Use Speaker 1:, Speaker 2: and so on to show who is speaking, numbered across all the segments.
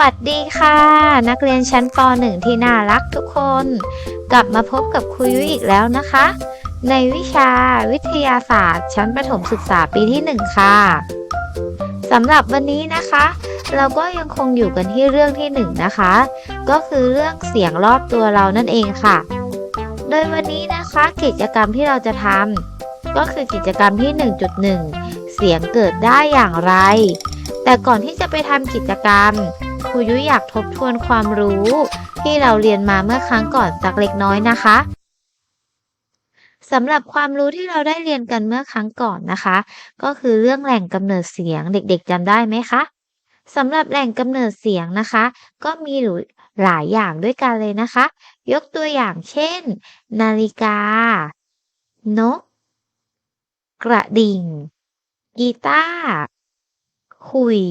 Speaker 1: วัสดีค่ะ นักเรียนชั้นป .1 ที่น่ารักทุกคน กลับมาพบกับครูยุ้ยอีกแล้วนะคะ ในวิชาวิทยาศาสตร์ ชั้นประถมศึกษาปีที่ 1 ค่ะสำหรับวันนี้นะคะ เราก็ยังคงอยู่กันที่เรื่องที่ 1 นะคะ ก็คือเรื่องเสียงรอบตัวเรานั่นเองค่ะ โดยวันนี้นะคะกิจกรรมที่เราจะทำก็คือกิจกรรมที่ 1.1 เสียงเกิดได้อย่างไรแต่ก่อนที่จะไปทำกิจกรรม ครูยุ้ยอยากทบทวนความรู้ ที่เราเรียนมาเมื่อครั้งก่อนสักเล็กน้อยนะคะสำหรับความรู้ที่เราได้เรียนกันเมื่อครั้งก่อนนะคะ ก็คือเรื่องแหล่งกำเนิดเสียงเด็กๆจำได้ไหมคะสำหรับแหล่งกำเนิดเสียงนะคะ ก็มีหลายอย่างด้วยกันเลยนะคะ ยกตัวอย่างเช่น นาฬิกา นก กระดิ่ง กีตาร์ขุย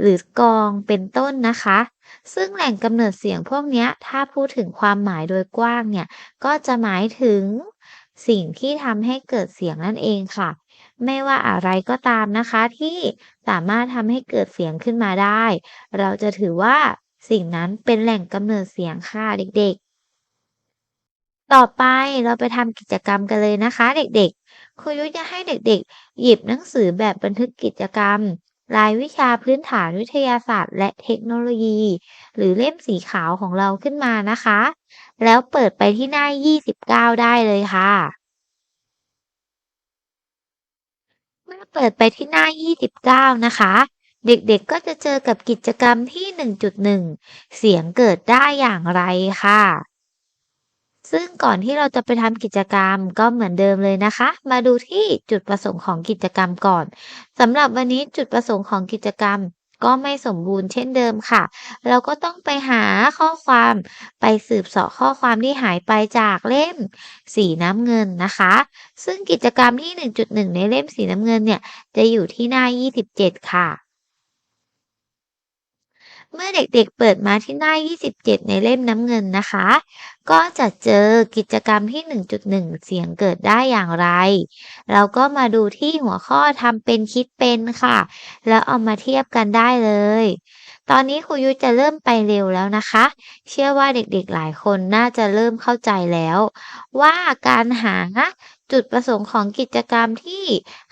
Speaker 1: หรือกองเป็นต้นนะคะ ซึ่งแหล่งกำเนิดเสียงพวกนี้ถ้าพูดถึงความหมายโดยกว้างเนี่ย ก็จะหมายถึงสิ่งที่ทำให้เกิดเสียงนั่นเองค่ะ ไม่ว่าอะไรก็ตามนะคะ ที่สามารถทำให้เกิดเสียงขึ้นมาได้ เราจะถือว่าสิ่งนั้นเป็นแหล่งกำเนิดเสียงค่ะเด็กๆ ต่อไปเราไปทำกิจกรรมกันเลยนะคะ เด็กๆ ครูยุ้ยจะให้เด็กๆ หยิบหนังสือแบบบันทึกกิจกรรม รายวิชาพื้นฐานวิทยาศาสตร์ และเทคโนโลยี หรือเล่มสีขาวของเราขึ้นมานะคะ แล้วเปิดไปที่หน้า 29 ได้เลยค่ะ เมื่อเปิดไปที่หน้า 29 นะคะเด็กๆ ก็จะเจอกับกิจกรรมที่ 1.1 เสียงเกิดได้อย่างไรค่ะ ซึ่งก่อนที่เราจะไปทำกิจกรรมก็เหมือนเดิมเลยนะคะ มาดูที่จุดประสงค์ของกิจกรรมก่อนสำหรับวันนี้จุดประสงค์ของกิจกรรมก็ไม่สมบูรณ์เช่นเดิมค่ะ เราก็ต้องไปหาข้อความไปสืบเสาะข้อความที่หายไปจากเล่มสีน้ำเงินนะคะ ซึ่งกิจกรรมที่ 1.1 ในเล่มสีน้ำเงินเนี่ย จะอยู่ที่หน้า 27 ค่ะ เมื่อเด็กๆเปิดมาที่หน้า 27 ในเล่มน้ำเงินนะคะ ก็จะเจอกิจกรรมที่ 1.1 เสียงเกิดได้อย่างไร เราก็มาดูที่หัวข้อทำเป็นคิดเป็นค่ะ แล้วเอามาเทียบกันได้เลย ตอนนี้ครูยุจะเริ่มไปเร็วแล้วนะคะ เชื่อว่าเด็กๆหลายคนน่าจะเริ่มเข้าใจแล้ว ว่าการหาจุดประสงค์ของกิจกรรมที่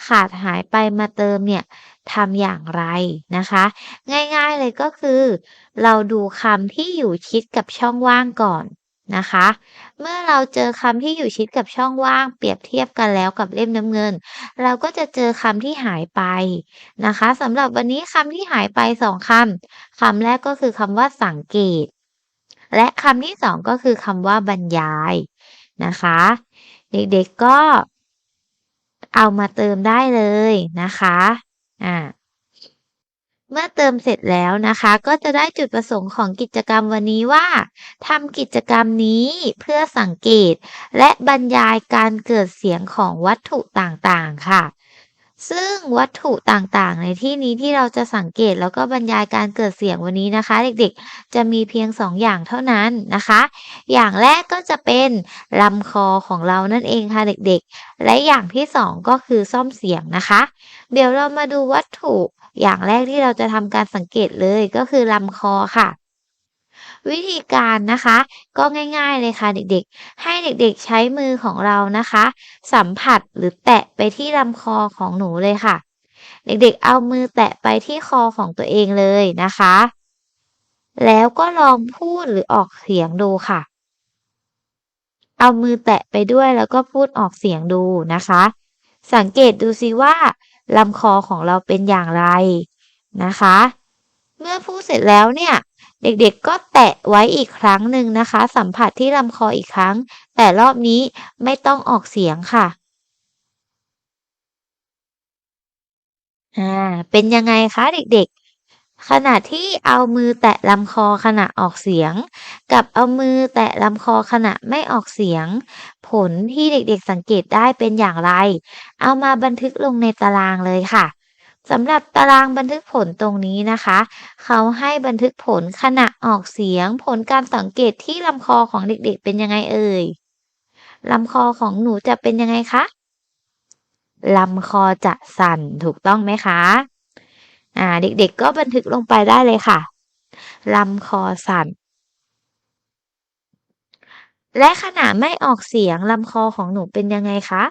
Speaker 1: ขาดหายไปมาเติมเนี่ย ทำอย่างไรนะคะ ง่ายๆเลยก็คือ เราดูคำที่อยู่ชิดกับช่องว่างก่อนนะคะ เมื่อเราเจอคำที่อยู่ชิดกับช่องว่าง เปรียบเทียบกันแล้วกับเล่มน้ำเงิน เราก็จะเจอคำที่หายไปนะคะสำหรับวันนี้คำที่หายไปสองคำคำแรกก็คือคำว่าสังเกต และคำที่สองก็คือคำว่าบรรยายนะคะ เด็กๆก็เอามาเติมได้เลยนะคะ อ่าเมื่อเติมเสร็จแล้วนะคะ ก็จะได้จุดประสงค์ของกิจกรรมวันนี้ว่าทำกิจกรรมนี้เพื่อสังเกต และบรรยายการเกิดเสียงของวัตถุต่างๆค่ะ ซึ่งวัตถุต่างๆ ในที่นี้ที่เราจะสังเกตแล้วก็บรรยายการเกิดเสียงวันนี้นะคะ เด็กๆ จะมีเพียงสองอย่างเท่านั้นนะคะ อย่างแรกก็จะเป็นลำคอของเรานั่นเองค่ะเด็กๆ และอย่างที่สองก็คือซ่อมเสียงนะคะ เดี๋ยวเรามาดูวัตถุอย่างแรกที่เราจะทำการสังเกตเลยก็คือลำคอค่ะ วิธีการนะคะ ก็ง่ายๆเลยค่ะเด็กๆ ให้เด็กๆใช้มือของเรานะคะ สัมผัสหรือแตะไปที่ลำคอของหนูเลยค่ะ เด็กๆเอามือแตะไปที่คอของตัวเองเลยนะคะ แล้วก็ลองพูดหรือออกเสียงดูค่ะ เอามือแตะไปด้วยแล้วก็พูดออกเสียงดูนะคะ สังเกตดูซิว่าลำคอของเราเป็นอย่างไรนะคะ เมื่อพูดเสร็จแล้วเนี่ย เด็กๆก็แตะไว้อีกครั้งหนึ่งนะคะ สัมผัสที่ลำคออีกครั้ง แต่รอบนี้ไม่ต้องออกเสียงค่ะอ่าเป็นยังไงคะเด็กๆ ขณะที่เอามือแตะลำคอขณะออกเสียง กับเอามือแตะลำคอขณะไม่ออกเสียง ผลที่เด็กๆสังเกตได้เป็นอย่างไร เอามาบันทึกลงในตารางเลยค่ะ สำหรับตารางบันทึกผลตรงนี้นะคะ เขาให้บันทึกผลขณะออกเสียง ผลการสังเกตที่ลำคอของเด็กๆ เป็นยังไงเอ่ยลำคอของหนูจะเป็นยังไงคะลำคอจะสั่นถูกต้องไหมคะอ่าเด็กๆก็บันทึกลงไปได้เลยค่ะลำคอสั่น และขณะไม่ออกเสียงลำคอของหนูเป็นยังไงคะ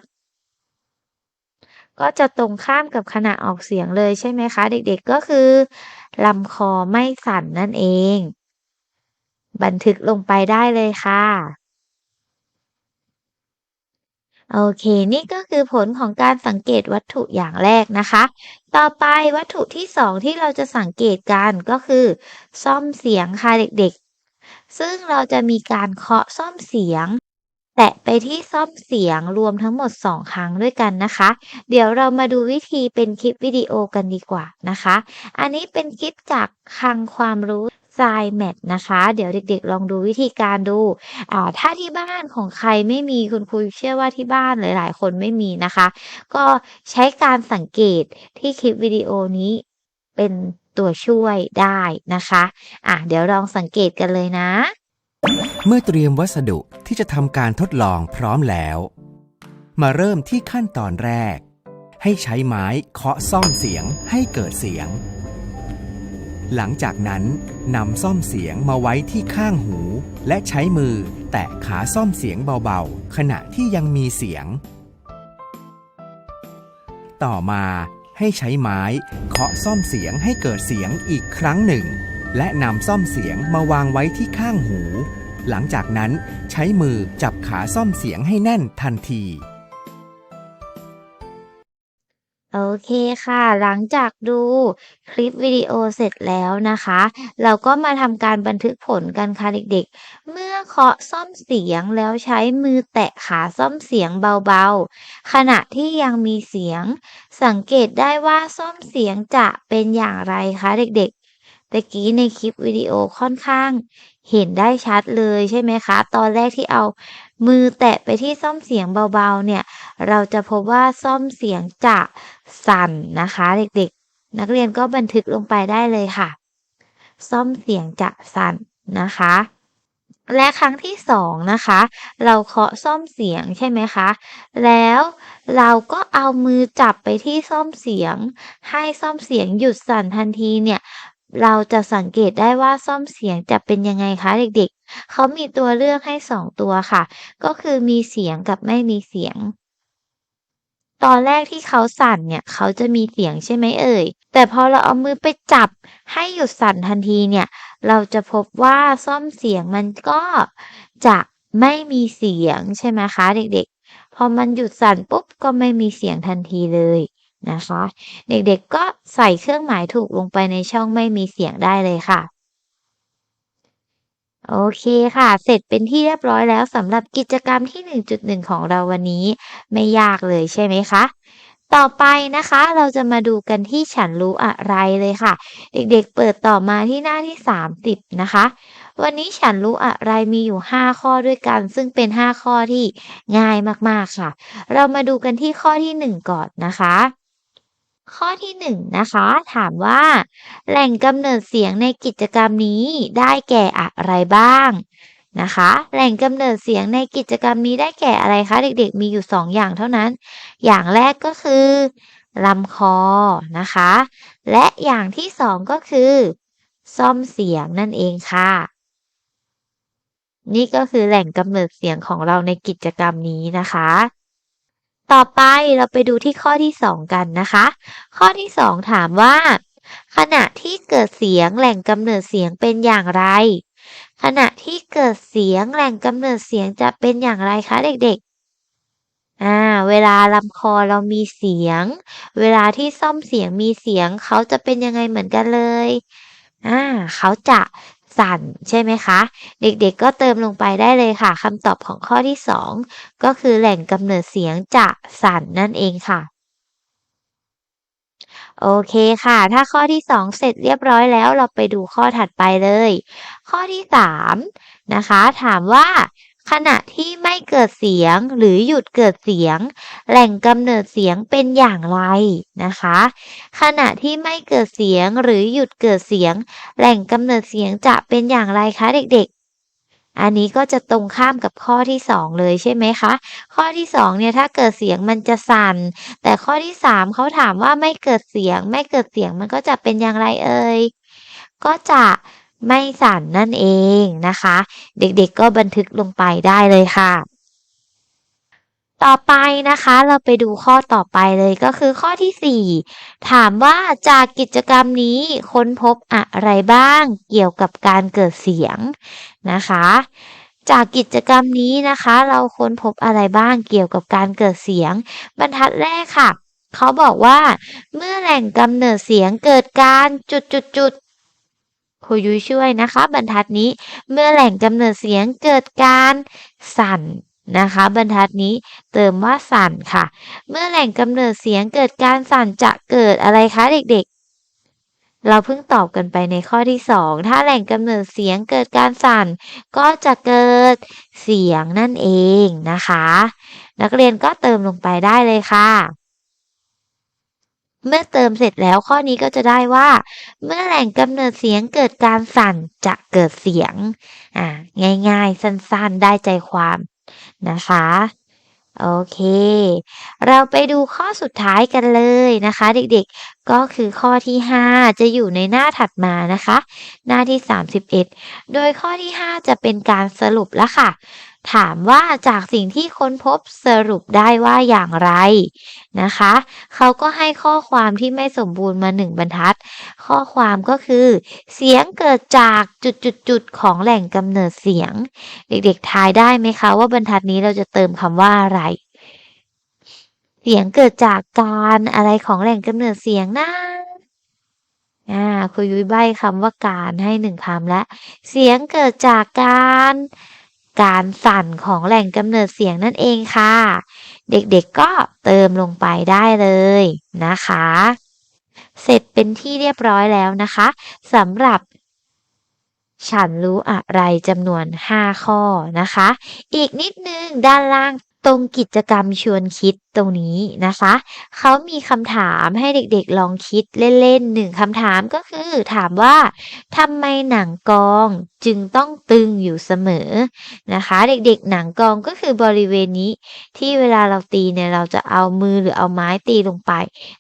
Speaker 1: ก็จะตรงข้ามกับขณะออกเสียงเลยใช่ไหมคะ เด็กๆก็คือลำคอไม่สั่นนั่นเอง บันทึกลงไปได้เลยค่ะโอเค นี่ก็คือผลของการสังเกตวัตถุอย่างแรกนะคะ ต่อไปวัตถุที่สองที่เราจะสังเกตกันก็คือ ซ่อมเสียงค่ะเด็กๆ ซึ่งเราจะมีการเคาะซ่อมเสียง แตะไปที่ซ่อมเสียงรวมทั้งหมด 2 ครั้งด้วยกันนะคะ เดี๋ยวเรามาดูวิธีเป็นคลิปวิดีโอกันดีกว่านะคะ อันนี้เป็นคลิปจากคลังความรู้ s ายแมทนะคะ เดี๋ยวเด็กๆ ลองดูวิธีการดูอ่าถ้าที่บ้านของใครไม่มีคุณครูเชื่อว่าที่บ้านหลายๆ คนไม่มีนะคะ ก็ใช้การสังเกตที่คลิปวิดีโอนี้เป็นตัวช่วยได้นะคะ อะเดี๋ยวลองสังเกตกันเลยนะ
Speaker 2: เมื่อเตรียมวัสดุที่จะทำการทดลองพร้อมแล้ว มาเริ่มที่ขั้นตอนแรก ให้ใช้ไม้เคาะซ่อมเสียงให้เกิดเสียง หลังจากนั้นนำซ่อมเสียงมาไว้ที่ข้างหู และใช้มือแตะขาซ่อมเสียงเบาๆ ขณะที่ยังมีเสียง ต่อมาให้ใช้ไม้เคาะซ่อมเสียงให้เกิดเสียงอีกครั้งหนึ่ง และนำซ่อมเสียงมาวางไว้ที่ข้างหู หลังจากนั้นใช้มือจับขาซ่อมเสียงให้แน่นทันที
Speaker 1: โอเคค่ะ หลังจากดูคลิปวิดีโอเสร็จแล้วนะคะ เราก็มาทำการบันทึกผลกันค่ะเด็กๆ เมื่อเคาะซ่อมเสียงแล้วใช้มือแตะขาซ่อมเสียงเบาๆ ขณะที่ยังมีเสียง สังเกตได้ว่าซ่อมเสียงจะเป็นอย่างไรคะเด็กๆ ตะกี้ในคลิปวิดีโอค่อนข้างเห็นได้ชัดเลยใช่ไหมคะ ตอนแรกที่เอามือแตะไปที่ซ่อมเสียงเบาๆ เนี่ย เราจะพบว่าซ่อมเสียงจะสั่นนะคะ เด็กๆ นักเรียนก็บันทึกลงไปได้เลยค่ะ ซ่อมเสียงจะสั่นนะคะ และครั้งที่สองนะคะ เราเคาะซ่อมเสียงใช่ไหมคะ แล้วเราก็เอามือจับไปที่ซ่อมเสียง ให้ซ่อมเสียงหยุดสั่นทันทีเนี่ย เราจะสังเกตได้ว่าซ่อมเสียงจะเป็นยังไงคะเด็กๆ เขามีตัวเลือกให้สองตัวค่ะ ก็คือมีเสียงกับไม่มีเสียง ตอนแรกที่เขาสั่นเนี่ย เขาจะมีเสียงใช่ไหมเอ่ย แต่พอเราเอามือไปจับให้หยุดสั่นทันทีเนี่ย เราจะพบว่าซ่อมเสียงมันก็จะไม่มีเสียงใช่ไหมคะ เด็กๆ พอมันหยุดสั่นปุ๊บก็ไม่มีเสียงทันทีเลย นะคะ เด็กๆก็ใส่เครื่องหมายถูกลงไปในช่องไม่มีเสียงได้เลยค่ะ โอเคค่ะ เสร็จเป็นที่เรียบร้อยแล้วสำหรับกิจกรรมที่ 1.1 ของเราวันนี้ ไม่ยากเลยใช่ไหมคะต่อไปนะคะเราจะมาดูกันที่ฉันรู้อะไรเลยค่ะ เด็กๆเปิดต่อมาที่หน้าที่ 30 นะคะ วันนี้ฉันรู้อะไรมีอยู่ 5 ข้อด้วยกัน ซึ่งเป็น 5 ข้อที่ง่ายมากๆค่ะ เรามาดูกันที่ข้อที่ 1 ก่อนนะคะ ข้อที่1นนะคะ ถามว่า แหล่งกำเนิดเสียงในกิจกรรมนี้ได้แก่อะไรบ้างนะคะ แหล่งกำเนิดเสียงในกิจกรรมนี้ได้แก่อะไรคะ เด็กๆ มีอยู่ 2 อย่างเท่านั้น อย่างแรกก็คือลำคอนะคะ และอย่างที่2ก็คือ ซ่อมเสียงนั่นเองค่ะ นี่ก็คือแหล่งกำเนิดเสียงของเราในกิจกรรมนี้นะคะ ต่อไปเราไปดูที่ข้อที่ 2 กันนะคะ ข้อที่ 2 ถามว่า ขณะที่เกิดเสียงแหล่งกำเนิดเสียงเป็นอย่างไร ขณะที่เกิดเสียงแหล่งกำเนิดเสียงจะเป็นอย่างไรคะเด็กๆอ่าเวลาลำคอเรามีเสียง เวลาที่ซ่อมเสียงมีเสียงเขาจะเป็นยังไงเหมือนกันเลยอ่าเขาจะ สั่นใช่ไหมคะ เด็กๆก็เติมลงไปได้เลยค่ะคำตอบของข้อที่ 2 ก็คือแหล่งกำเนิดเสียงจะสั่นนั่นเองค่ะโอเคค่ะ ถ้าข้อที่ 2 เสร็จเรียบร้อยแล้วเราไปดูข้อถัดไปเลย ข้อที่ 3 นะคะ ถามว่า ขณะที่ไม่เกิดเสียงหรือหยุดเกิดเสียง แหล่งกำเนิดเสียงเป็นอย่างไรนะคะ ขณะที่ไม่เกิดเสียงหรือหยุดเกิดเสียง แหล่งกำเนิดเสียงจะเป็นอย่างไรคะเด็กๆ อันนี้ก็จะตรงข้ามกับข้อที่ 2 เลยใช่ไหมคะ ข้อที่2เนี่ยถ้าเกิดเสียงมันจะสั่น แต่ข้อที่ 3เขาถามว่าไม่เกิดเสียง ไม่เกิดเสียงมันก็จะเป็นอย่างไรเอ่ยก็จะ ไม่สั่นนั่นเองนะคะ เด็กๆก็บันทึกลงไปได้เลยค่ะ ต่อไปนะคะเราไปดูข้อต่อไปเลยก็คือข้อที่ 4 ถามว่าจากกิจกรรมนี้ค้นพบอะไรบ้างเกี่ยวกับการเกิดเสียงนะคะ จากกิจกรรมนี้นะคะ เราค้นพบอะไรบ้างเกี่ยวกับการเกิดเสียง บรรทัดแรกค่ะเขาบอกว่าเมื่อแหล่งกำเนิดเสียงเกิดการจุดจุดจุด ครูยุ้ยช่วยนะคะ บรรทัดนี้เมื่อแหล่งกำเนิดเสียงเกิดการสั่นนะคะ บรรทัดนี้เติมว่าสั่นค่ะ เมื่อแหล่งกำเนิดเสียงเกิดการสั่นจะเกิดอะไรคะเด็กๆ เราเพิ่งตอบกันไปในข้อที่สองถ้าแหล่งกำเนิดเสียงเกิดการสั่น ก็จะเกิดเสียงนั่นเองนะคะ นักเรียนก็เติมลงไปได้เลยค่ะ เมื่อเติมเสร็จแล้วข้อนี้ก็จะได้ว่า เมื่อแหล่งกำเนิดเสียงเกิดการสั่นจะเกิดเสียงอ่าง่ายๆ สั้นๆ ได้ใจความนะคะ โอเค เราไปดูข้อสุดท้ายกันเลยนะคะ เด็กๆ ก็คือข้อที่ 5 จะอยู่ในหน้าถัดมานะคะ หน้าที่ 31 โดยข้อที่ 5 จะเป็นการสรุปแล้วค่ะ ถามว่าจากสิ่งที่ค้นพบสรุปได้ว่าอย่างไรนะคะ เขาก็ให้ข้อความที่ไม่สมบูรณ์มาหนึ่งบรรทัด ข้อความก็คือ เสียงเกิดจากจุดๆของแหล่งกำเนิดเสียง เด็กๆทายได้ไหมคะว่าบรรทัดนี้เราจะเติมคำว่าอะไรเสียงเกิดจากการอะไรของแหล่งกำเนิดเสียงนะอ่าครูยุ้ยใบ้คำว่าการให้หนึ่งคำและ เสียงเกิดจากการ การสั่นของแหล่งกำเนิดเสียงนั่นเองค่ะ เด็กๆก็เติมลงไปได้เลยนะคะ เสร็จเป็นที่เรียบร้อยแล้วนะคะสำหรับฉันรู้อะไรจำนวน 5 ข้อนะคะ อีกนิดนึงด้านล่าง ตรงกิจกรรมชวนคิดตรงนี้นะคะ เขามีคำถามให้เด็กๆลองคิดเล่นๆหนึ่งคำถามก็คือถามว่าทำไมหนังกองจึงต้องตึงอยู่เสมอนะคะ เด็กๆหนังกองก็คือบริเวณนี้ ที่เวลาเราตีเนี่ยเราจะเอามือหรือเอาไม้ตีลงไป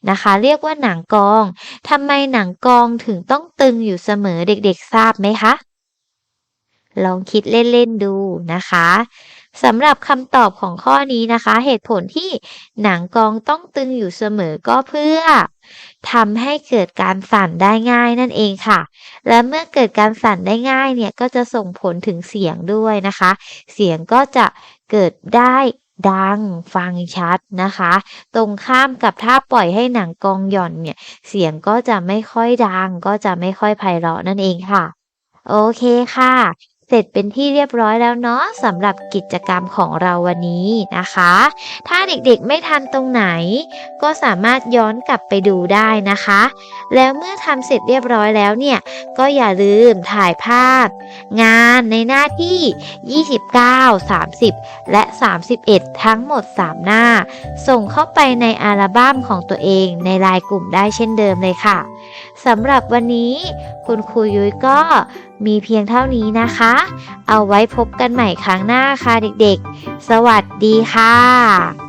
Speaker 1: นะคะ เรียกว่าหนังกองทำไมหนังกองถึงต้องตึงอยู่เสมอเด็กๆทราบไหมคะลองคิดเล่นๆดูนะคะ สำหรับคำตอบของข้อนี้นะคะ เหตุผลที่หนังกองต้องตึงอยู่เสมอก็เพื่อทำให้เกิดการสั่นได้ง่ายนั่นเองค่ะ และเมื่อเกิดการสั่นได้ง่ายเนี่ยก็จะส่งผลถึงเสียงด้วยนะคะ เสียงก็จะเกิดได้ดังฟังชัดนะคะ ตรงข้ามกับถ้าปล่อยให้หนังกองหย่อนเนี่ย เสียงก็จะไม่ค่อยดัง ก็จะไม่ค่อยไพเราะนั่นเองค่ะ โอเคค่ะ เสร็จเป็นที่เรียบร้อยแล้วเนาะสำหรับกิจกรรมของเราวันนี้นะคะ ถ้าเด็กๆไม่ทันตรงไหน ก็สามารถย้อนกลับไปดูได้นะคะ แล้วเมื่อทำเสร็จเรียบร้อยแล้วเนี่ย ก็อย่าลืมถ่ายภาพ งานในหน้าที่ 29 30 และ 31 ทั้งหมด 3 หน้า ส่งเข้าไปในอัลบั้มของตัวเองในไลน์กลุ่มได้เช่นเดิมเลยค่ะ สำหรับวันนี้คุณครูยุ้ยก็มีเพียงเท่านี้นะคะ เอาไว้พบกันใหม่ครั้งหน้าค่ะเด็กๆ สวัสดีค่ะ